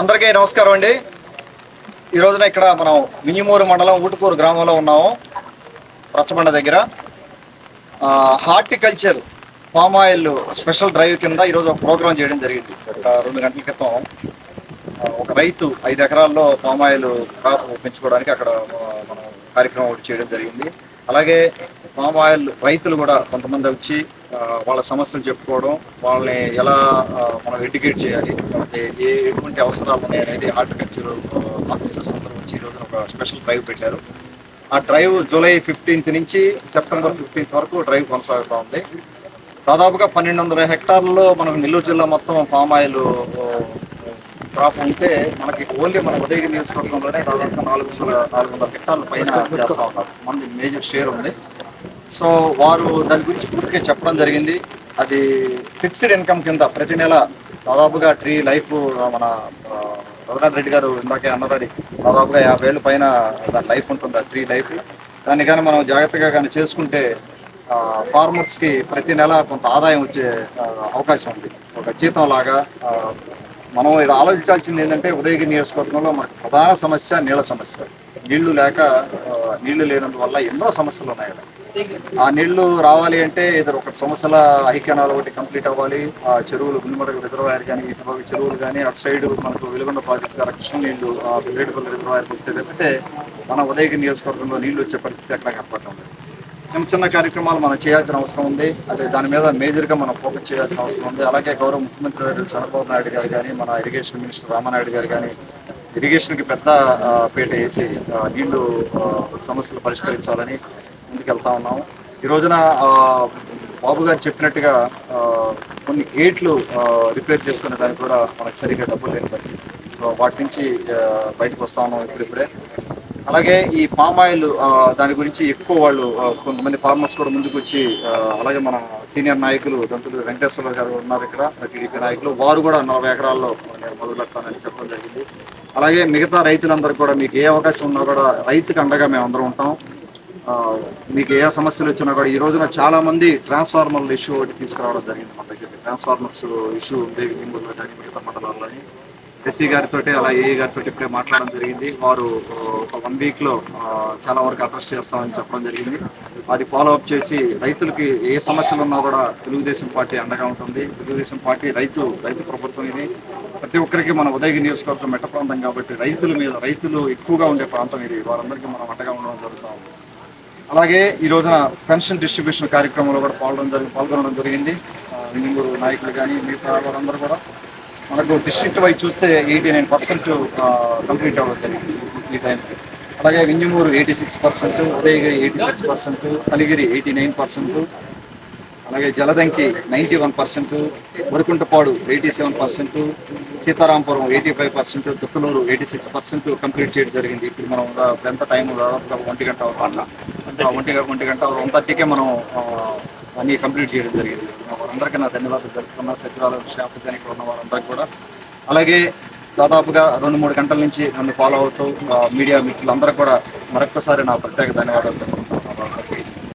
అందరికీ నమస్కారం అండి. ఈ రోజున ఇక్కడ మనం మినిమూరు మండలం ఊటుకూరు గ్రామంలో ఉన్నాము. రచ్చబండ దగ్గర. Horticulture palm oil special drive కింద ఈరోజు ఒక ప్రోగ్రామ్ చేయడం జరిగింది. రెండు గంటల క్రితం ఒక రైతు ఐదు ఎకరాల్లో పామ్ ఆయిల్ క్రాప్ పెంచుకోవడానికి అక్కడ మనం కార్యక్రమం ఒకటి చేయడం జరిగింది. అలాగే పామ్ ఆయిల్ రైతులు కూడా కొంతమంది వచ్చి వాళ్ళ సమస్యలు చెప్పుకోవడం వాళ్ళని ఎలా మనం ఎడ్యుకేట్ చేయాలి వాళ్ళకి ఏ ఎటువంటి అవసరాలు ఉన్నాయి అనేది హార్టికల్చర్ ఆఫీసర్స్ అందరూ వచ్చి ఈరోజు ఒక స్పెషల్ డ్రైవ్ పెట్టారు. ఆ డ్రైవ్ జూలై ఫిఫ్టీన్త్ నుంచి సెప్టెంబర్ ఫిఫ్టీన్త్ వరకు డ్రైవ్ కొనసాగుతూ ఉంది. దాదాపుగా పన్నెండు వందల హెక్టార్లలో మనకు నెల్లూరు జిల్లా మొత్తం ఫామ్ ఆయిల్ క్రాప్ ఉంటే మనకి ఓన్లీ మన ఉదయగిరి నియోజకవర్గంలోనే దాదాపు నాలుగు వందల నాలుగు వందల హెక్టార్ల పైన చేస్తూ ఉన్నారు. మంది మేజర్ షేర్ ఉంది. సో వారు దాని గురించి పూర్తిగా చెప్పడం జరిగింది. అది ఫిక్స్డ్ ఇన్కమ్ కింద ప్రతి నెల దాదాపుగా ట్రీ లైఫ్ మన రఘునాథ్ రెడ్డి గారు ఇందాకే అన్నారు అది దాదాపుగా యాభై ఏళ్ళ పైన దాని లైఫ్ ఉంటుంది ఆ ట్రీ లైఫ్. దాన్ని కానీ మనం జాగ్రత్తగా కానీ చేసుకుంటే ఫార్మర్స్కి ప్రతి నెల కొంత ఆదాయం వచ్చే అవకాశం ఉంది. ఒక జీతం లాగా మనం ఇక్కడ ఆలోచించాల్సింది ఏంటంటే ఉదయగిరి నియోజకవర్గంలో మనకు ప్రధాన సమస్య నీళ్ళ సమస్య. నీళ్ళు లేక నీళ్ళు లేనందువల్ల ఎన్నో సమస్యలు ఉన్నాయి ఆ నీళ్ళు రావాలి అంటే ఇద్దరు ఒక సంవత్సరాల ఐక్యనాలు ఒకటి కంప్లీట్ అవ్వాలి. ఆ చెరువులు గుండెమడగ రిజర్వాయర్ కానీ ఇటు చెరువులు కానీ అటు సైడ్ మనకు వెలుగొండ ప్రాజెక్ట్ ద్వారా కృష్ణ నీళ్ళు ఆ రిజర్వాయర్కి వస్తే తప్పితే మన ఉదయగిరి నియోజకవర్గంలో నీళ్ళు వచ్చే పరిస్థితి ఎక్కడ కనపడటం లేదు. చిన్న చిన్న కార్యక్రమాలు మనం చేయాల్సిన అవసరం ఉంది. అదే దాని మీద మేజర్గా మనం ఫోకస్ చేయాల్సిన అవసరం ఉంది. అలాగే గౌరవ ముఖ్యమంత్రి చంద్రబాబు నాయుడు గారు కానీ మన ఇరిగేషన్ మినిస్టర్ రామానాయుడు గారు కానీ ఇరిగేషన్కి పెద్ద పీట వేసి నీళ్ళు సమస్యలు పరిష్కరించాలని ముందుకెళ్తా ఉన్నాము. ఈ రోజున బాబు గారు చెప్పినట్టుగా కొన్ని గేట్లు రిపేర్ చేసుకునే దానికి కూడా మనకు సరిగ్గా డబ్బులు లేని పరిస్థితి. సో వాటి నుంచి బయటకు వస్తా ఉన్నాం ఇప్పుడిప్పుడే. అలాగే ఈ పామ్ ఆయిల్ దాని గురించి ఎక్కువ వాళ్ళు కొంతమంది ఫార్మర్స్ కూడా ముందుకు వచ్చి అలాగే మన సీనియర్ నాయకులు దంతులు వెంకటేశ్వర గారు ఉన్నారు ఇక్కడ టీడీపీ నాయకులు. వారు కూడా నలభై ఎకరాల్లో నేను మొదలు చెప్పడం జరిగింది. అలాగే మిగతా రైతులందరూ కూడా మీకు ఏ అవకాశం ఉన్నా కూడా రైతుకి అండగా మేము అందరం ఉంటాం. మీకు ఏ సమస్యలు వచ్చినా కూడా ఈ రోజున చాలా మంది ట్రాన్స్ఫార్మర్ల ఇష్యూ ఒకటి తీసుకురావడం జరిగింది మన దగ్గర ట్రాన్స్ఫార్మర్స్ ఇష్యూ ఉంది కానీ మిగతా మండలాల్లోని. ఎస్సీ గారితో అలా ఏ గారితో ఇప్పుడే మాట్లాడడం జరిగింది. వారు ఒక వన్ వీక్లో చాలా వరకు అడ్రస్ చేస్తామని చెప్పడం జరిగింది. అది ఫాలో అప్ చేసి రైతులకి ఏ సమస్యలు ఉన్నా కూడా తెలుగుదేశం పార్టీ అండగా ఉంటుంది. తెలుగుదేశం పార్టీ రైతు రైతు ప్రభుత్వం ఇది. ప్రతి ఒక్కరికి మన ఉదయగిరి నియోజకవర్గం మెట్ట ప్రాంతం కాబట్టి రైతుల మీద రైతులు ఎక్కువగా ఉండే ప్రాంతం ఇది. వారందరికీ మనం అండగా ఉండడం జరుగుతూ ఉంది. అలాగే ఈ రోజున పెన్షన్ డిస్ట్రిబ్యూషన్ కార్యక్రమంలో కూడా పాల్గొనడం జరిగి పాల్గొనడం జరిగింది. నాయకులు కానీ మిగతా వారందరూ కూడా మనకు డిస్ట్రిక్ట్ వైజ్ చూస్తే ఎయిటీ నైన్ పర్సెంట్ కంప్లీట్ అవ్వడం జరిగింది ఈ టైంకి అలాగే Vinjamur eighty six percent Udayagiri eighty six percent Kaligiri eighty nine percent అలాగే Jaladanki ninety one percent Varikuntapadu eighty seven percent Sitarampuram eighty five percent Duttalur eighty six percent complete చేయడం జరిగింది. ఇప్పుడు మనం ఎంత టైం దాదాపుగా ఒంటి గంట అట్లా. ఒంటి ఒంటి గంట వన్ థర్టీకే మనం అన్నీ కంప్లీట్ చేయడం జరిగింది. అందరికీ నా ధన్యవాదాలు తెలుపుతున్నా. సచివాలయం స్టాఫ్ కానీ ఇక్కడ ఉన్న వారందరికీ కూడా. అలాగే దాదాపుగా రెండు మూడు గంటల నుంచి నన్ను ఫాలో అవుతూ మీడియా మిత్రులందరూ కూడా మరొకసారి నా ప్రత్యేక ధన్యవాదాలు తెలుపుతున్నాను